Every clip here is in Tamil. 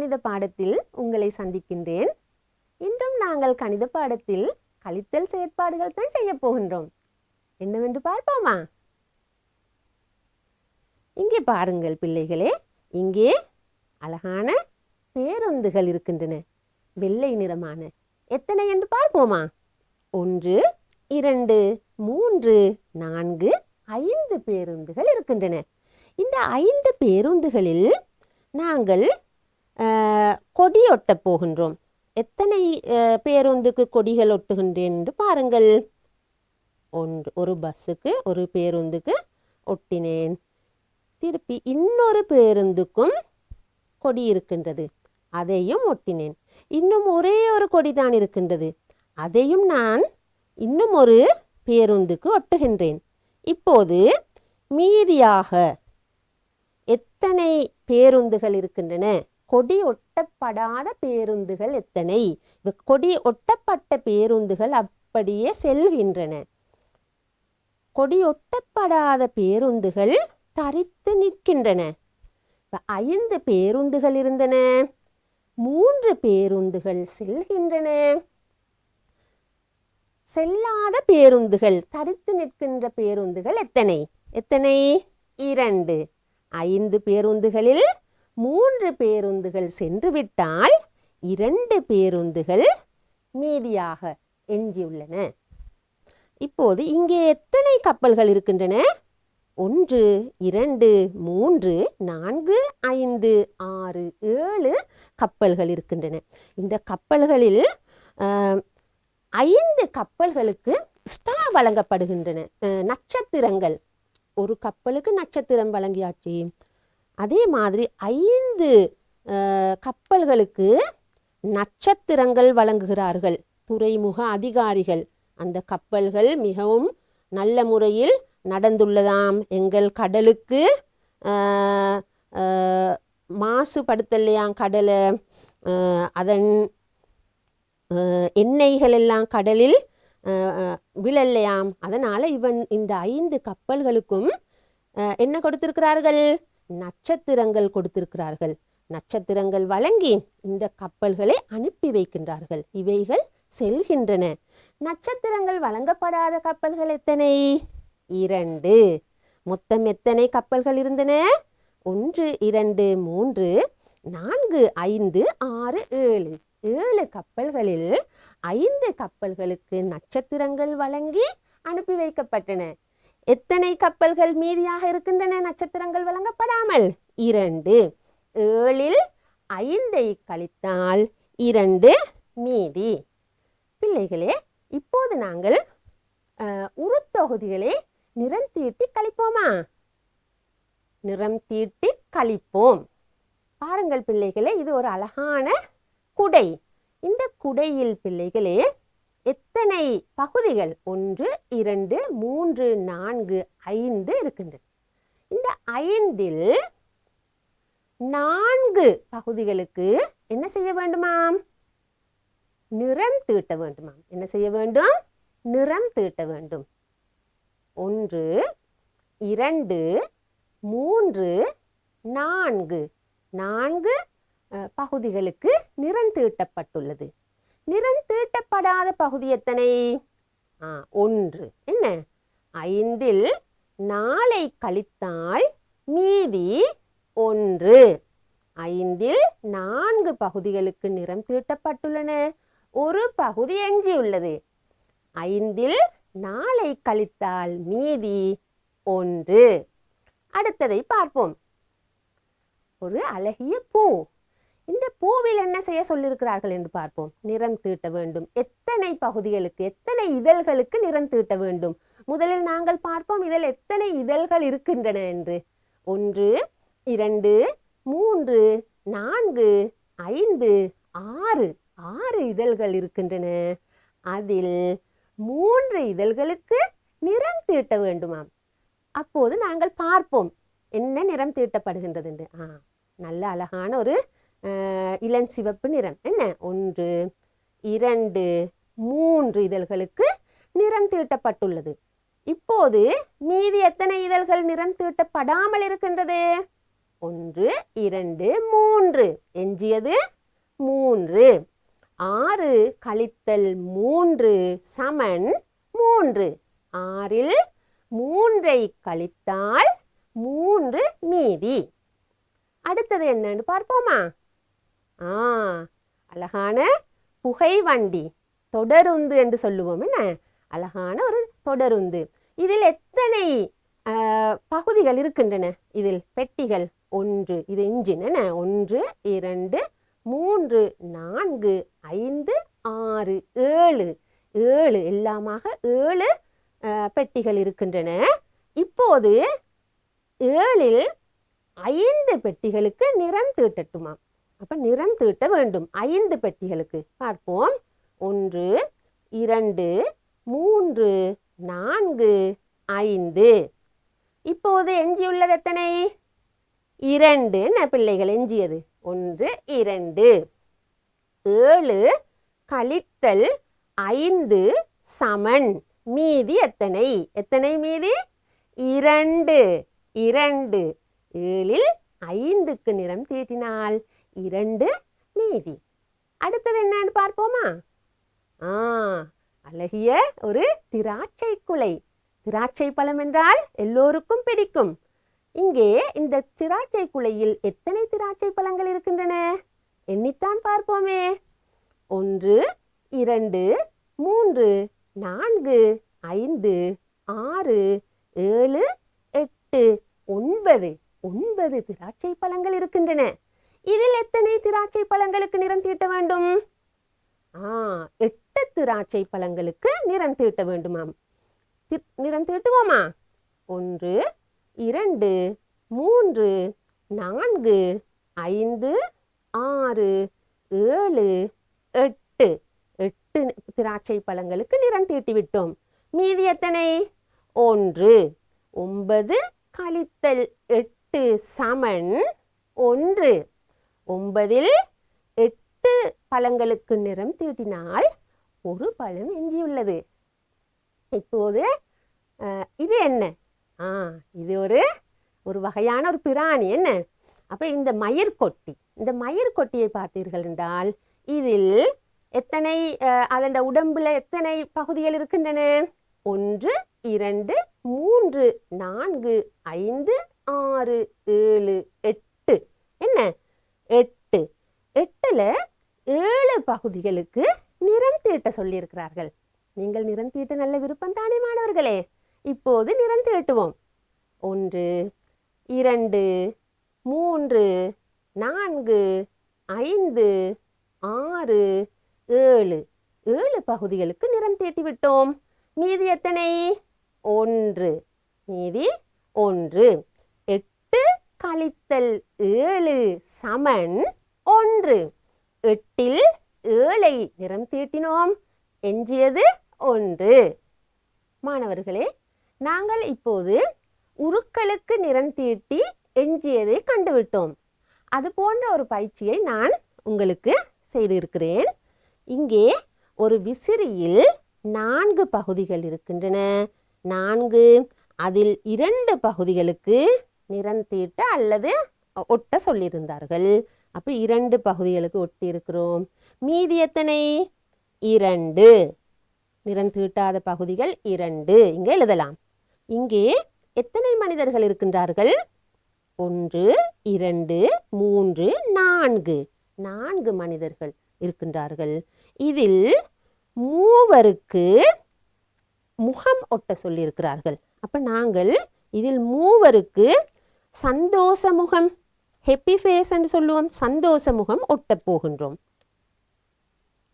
கணித பாடத்தில் உங்களை சந்திக்கின்றேன். இன்றும் நாங்கள் கணித பாடத்தில் கழித்தல் செயற்பாடுகள் தான் செய்ய போகின்றோம். என்னவென்று பார்ப்போமா? இங்கே பாருங்கள் பிள்ளைகளே இங்கே அழகான பேருந்துகள் இருக்கின்றன. வெள்ளை நிறமான. எத்தனை என்று பார்ப்போமா? ஒன்று இரண்டு மூன்று நான்கு ஐந்து பேருந்துகள் இருக்கின்றன. இந்த ஐந்து பேருந்துகளில் நாங்கள் கொடி ஒட்டப் போகின்றோம். எத்தனை பேருந்துக்கு கொடிகள் ஒட்டுகின்றேன் என்று பாருங்கள். ஒன்று ஒரு பஸ்ஸுக்கு ஒரு பேருந்துக்கு ஒட்டினேன். திருப்பி இன்னொரு பேருந்துக்கும் கொடி இருக்கின்றது. அதையும் ஒட்டினேன். இன்னும் ஒரே ஒரு கொடி தான் இருக்கின்றது. அதையும் நான் இன்னும் ஒரு பேருந்துக்கு ஒட்டுகின்றேன். இப்போது மீதியாக எத்தனை பேருந்துகள் இருக்கின்றன? கொடி ஒட்டப்படாத பேருந்துகள் எத்தனை? கொடி ஒட்டப்பட்ட பேருந்துகள் அப்படியே செல்கின்றன. கொடி ஒட்டப்படாத பேருந்துகள் தரித்து நிற்கின்றன. ஐந்து பேருந்துகள் இருந்தன. மூன்று பேருந்துகள் செல்கின்றன. செல்லாத பேருந்துகள் தரித்து நிற்கின்ற பேருந்துகள் எத்தனை? எத்தனை? இரண்டு. ஐந்து பேருந்துகளில் மூன்று பேருந்துகள் சென்றுவிட்டால் இரண்டு பேருந்துகள் மீதியாக எஞ்சியுள்ளன. இப்போது இங்கே எத்தனை கப்பல்கள் இருக்கின்றன? ஒன்று இரண்டு மூன்று நான்கு ஐந்து ஆறு ஏழு கப்பல்கள் இருக்கின்றன. இந்த கப்பல்களில் ஐந்து கப்பல்களுக்கு ஸ்டார் வழங்கப்படுகின்றன. நட்சத்திரங்கள். ஒரு கப்பலுக்கு நட்சத்திரம் வழங்கியாச்சு. அதே மாதிரி ஐந்து கப்பல்களுக்கு நட்சத்திரங்கள் வழங்குகிறார்கள். துறைமுக அதிகாரிகள். அந்த கப்பல்கள் மிகவும் நல்ல முறையில் நடந்துள்ளதாம். எங்கள் கடலுக்கு மாசுபடுத்தலையாம் கடலை. அதன் எண்ணெய்கள் எல்லாம் கடலில் விழல்லையாம். அதனால் இவன் இந்த ஐந்து கப்பல்களுக்கும் என்ன கொடுத்திருக்கிறார்கள்? நட்சத்திரங்கள் கொடுத்திருக்கிறார்கள். நட்சத்திரங்கள் வழங்கி இந்த கப்பல்களை அனுப்பி வைக்கின்றார்கள். இவைகள் செல்கின்றன. நட்சத்திரங்கள் வழங்கப்படாத கப்பல்கள் எத்தனை? இரண்டு. மொத்தம் எத்தனை கப்பல்கள் இருந்தன? ஒன்று இரண்டு மூன்று நான்கு ஐந்து ஆறு ஏழு. ஏழு கப்பல்களில் ஐந்து கப்பல்களுக்கு நட்சத்திரங்கள் வழங்கி அனுப்பி வைக்கப்பட்டன. எத்தனை கப்பல்கள் மீதியாக இருக்கின்றன? நட்சத்திரங்கள் வழங்கப்படாமல். இரண்டு ஏழில் ஐந்தை கழித்தால் இரண்டு மீதி. பிள்ளைகளே இப்போது நாங்கள் அஹ், உருத்தொகுதிகளை நிறம் தீட்டி கழிப்போமா? நிறம் தீட்டி கழிப்போம். பாருங்கள் பிள்ளைகளே இது ஒரு அழகான குடை. இந்த குடையில் பிள்ளைகளே எத்தனை பகுதிகள்? ஒன்று இரண்டு மூன்று நான்கு ஐந்து இருக்கின்றன. இந்த ஐந்தில் நான்கு பகுதிகளுக்கு என்ன செய்ய வேண்டுமாம்? நிறம் தீட்ட வேண்டுமாம். என்ன செய்ய வேண்டும்? நிறம் தீட்ட வேண்டும். ஒன்று இரண்டு மூன்று நான்கு. நான்கு பகுதிகளுக்கு நிறம் தீட்டப்பட்டுள்ளது. நிறம் தீட்டப்படாத பகுதி எத்தனை? ஆ, ஒன்று. என்ன? ஐந்தில் நாளை கழித்தால் மீதி ஒன்று. ஐந்தில் நான்கு பகுதிகளுக்கு நிறம் தீட்டப்பட்டுள்ளன ஒரு பகுதி எஞ்சியுள்ளது ஐந்தில் நாளை கழித்தால் மீதி ஒன்று. அடுத்ததை பார்ப்போம். ஒரு அழகிய பூ. இந்த பூவில் என்ன செய்ய சொல்லியிருக்கிறார்கள் என்று பார்ப்போம். நிறம் தீட்ட வேண்டும். எத்தனை பகுதிகளுக்கு எத்தனை இதழ்களுக்கு நிறம் தீட்ட வேண்டும்? முதலில் நாங்கள் பார்ப்போம் இதில் எத்தனை இதழ்கள் இருக்கின்றன என்று. ஒன்று இரண்டு மூன்று நான்கு ஐந்து ஆறு. ஆறு இதழ்கள் இருக்கின்றன. அதில் மூன்று இதழ்களுக்கு நிறம் தீட்ட வேண்டுமாம். அப்போது நாங்கள் பார்ப்போம் என்ன நிறம் தீட்டப்படுகின்றது என்று. ஆ நல்ல அழகான ஒரு இளஞ்சிவப்பு நிறம். என்ன? ஒன்று இரண்டு மூன்று இதழ்களுக்கு நிறம் தீட்டப்பட்டுள்ளது. இப்போது மீதி எத்தனை இதழ்கள் நிறம் தீட்டப்படாமல் இருக்கின்றது? ஒன்று இரண்டு மூன்று. எஞ்சியது மூன்று. ஆறு கழித்தல் மூன்று சமன் மூன்று. ஆறில் மூன்றை கழித்தால் மூன்று மீதி. அடுத்தது என்னன்னு பார்ப்போமா? ஆ அழகான புகை வண்டி தொடருந்து என்று சொல்லுவோம் என்ன? அழகான ஒரு தொடருந்து. இதில் எத்தனை பகுதிகள் இருக்கின்றன? இதில் பெட்டிகள் ஒன்று இது இன்ஜின் என்ன? ஒன்று இரண்டு மூன்று நான்கு ஐந்து ஆறு ஏழு. ஏழு எல்லாமாக ஏழு பெட்டிகள் இருக்கின்றன. இப்போது ஏழில் ஐந்து பெட்டிகளுக்கு நிறம் தீட்டட்டுமா அப்ப நிறம் தீட்ட வேண்டும். ஐந்து பெட்டிகளுக்கு. பார்ப்போம். ஒன்று இரண்டு மூன்று நான்கு ஐந்து. இப்போது எஞ்சியுள்ளது எத்தனை? இரண்டு பிள்ளைகள் எஞ்சியது. ஒன்று இரண்டு. ஏழு கழித்தல் ஐந்து சமன். மீதி எத்தனை? எத்தனை மீதி? இரண்டு. இரண்டு. ஏழில் ஐந்துக்கு நிறம் தீட்டினால் இரண்டு மீதி அடுத்தது என்னன்னு பார்ப்போமா? ஆ அழகிய ஒரு திராட்சை குலை. திராட்சை பழம் என்றால் எல்லோருக்கும் பிடிக்கும். இங்கே இந்த திராட்சை குலையில் எத்தனை திராட்சை பழங்கள் இருக்கின்றன? எண்ணித்தான் பார்ப்போமே. ஒன்று இரண்டு மூன்று நான்கு ஐந்து ஆறு ஏழு எட்டு ஒன்பது. ஒன்பது திராட்சை பழங்கள் இருக்கின்றன. இதில் எத்தனை திராட்சை பழங்களுக்கு நிறம் தீட்ட வேண்டும்? ஆ எட்டு திராட்சை பழங்களுக்கு நிறம் தீட்ட வேண்டுமாம். நிறம் தீட்டுவோமா? ஒன்று இரண்டு மூன்று நான்கு ஐந்து ஆறு ஏழு எட்டு. எட்டு திராட்சை பழங்களுக்கு நிறம் தீட்டி விட்டோம். மீதி எத்தனை? ஒன்று. ஒன்பது கழித்தல் எட்டு சமன் ஒன்று. ஒன்பதில் எட்டு பழங்களுக்கு நிறம் தீட்டினால் ஒரு பழம் எஞ்சியுள்ளது. இப்போது இது என்ன? ஆ இது ஒரு ஒரு வகையான ஒரு பிராணி. என்ன? அப்போ இந்த மயிர்கொட்டி இந்த மயிர்கொட்டியை பார்த்தீர்கள் என்றால் இதில் எத்தனை அதன் உடம்பில் எத்தனை பகுதிகள் இருக்கின்றன? ஒன்று இரண்டு மூன்று நான்கு ஐந்து ஆறு ஏழு எட்டு. என்ன? எட்டு. எட்டில் ஏழு பகுதிகளுக்கு நிறம் தீட்ட சொல்லியிருக்கிறார்கள். நீங்கள் நிறம் தீட்ட நல்ல விருப்பம் தானே மாணவர்களே? இப்போது நிறம் தீட்டுவோம். ஒன்று இரண்டு மூன்று நான்கு ஐந்து ஆறு ஏழு. ஏழு பகுதிகளுக்கு நிறம் தீட்டிவிட்டோம் மீதி எத்தனை? ஒன்று. மீதி ஒன்று. கழித்தல் ஏழு சமன் ஒன்று. எட்டில் ஏழை நிறம் தீட்டினோம். எஞ்சியது ஒன்று. மாணவர்களே நாங்கள் இப்போது உருக்களுக்கு நிறம் தீட்டி எஞ்சியதை கண்டுவிட்டோம். அது போன்ற ஒரு பயிற்சியை நான் உங்களுக்கு செய்திருக்கிறேன். இங்கே ஒரு விசிறியில் நான்கு பகுதிகள் இருக்கின்றன. நான்கு அதில் இரண்டு பகுதிகளுக்கு நிறந்தீட்ட அல்லது ஒட்ட சொல்லியிருந்தார்கள். அப்போ இரண்டு பகுதிகளுக்கு ஒட்டி இருக்கிறோம் மீதி எத்தனை? இரண்டு. நிறம் தீட்டாத பகுதிகள் இரண்டு. இங்கே எழுதலாம். இங்கே எத்தனை மனிதர்கள் இருக்கின்றார்கள்? ஒன்று இரண்டு மூன்று நான்கு. நான்கு மனிதர்கள் இருக்கின்றார்கள். இதில் மூவருக்கு முகம் ஒட்ட சொல்லியிருக்கிறார்கள். அப்போ நாங்கள் இதில் மூவருக்கு சந்தோஷ முகம் ஹெப்பி ஃபேஸ் என்று சொல்லுவோம். சந்தோஷ முகம் ஒட்டப் போகின்றோம்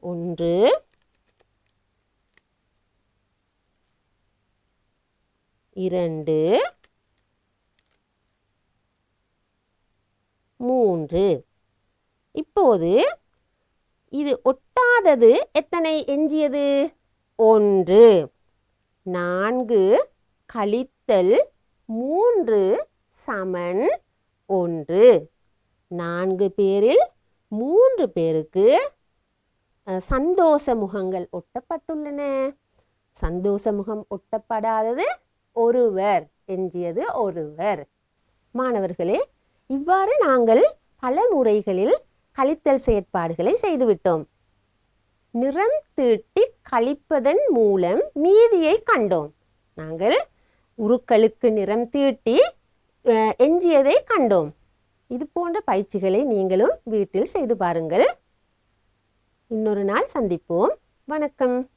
ஒன்று இரண்டு மூன்று. இப்போது இது ஒட்டாதது எத்தனை எஞ்சியது? ஒன்று நான்கு கழித்தல் மூன்று சமன் ஒன்று. நான்கு பேரில் மூன்று பேருக்கு சந்தோஷ முகங்கள் ஒட்டப்பட்டுள்ளன. சந்தோஷ முகம் ஒட்டப்படாதது ஒருவர் எஞ்சியது ஒருவர். மாணவர்களே இவ்வாறு நாங்கள் பல முறைகளில் கழித்தல் செயற்பாடுகளை செய்துவிட்டோம். நிறம் தீட்டி கழிப்பதன் மூலம் மீதியை கண்டோம். நாங்கள் உருக்களுக்கு நிறம் தீட்டி எஞ்சியதை கண்டோம். இது போன்ற பயிற்சிகளை நீங்களும் வீட்டில் செய்து பாருங்கள். இன்னொரு நாள் சந்திப்போம். வணக்கம்.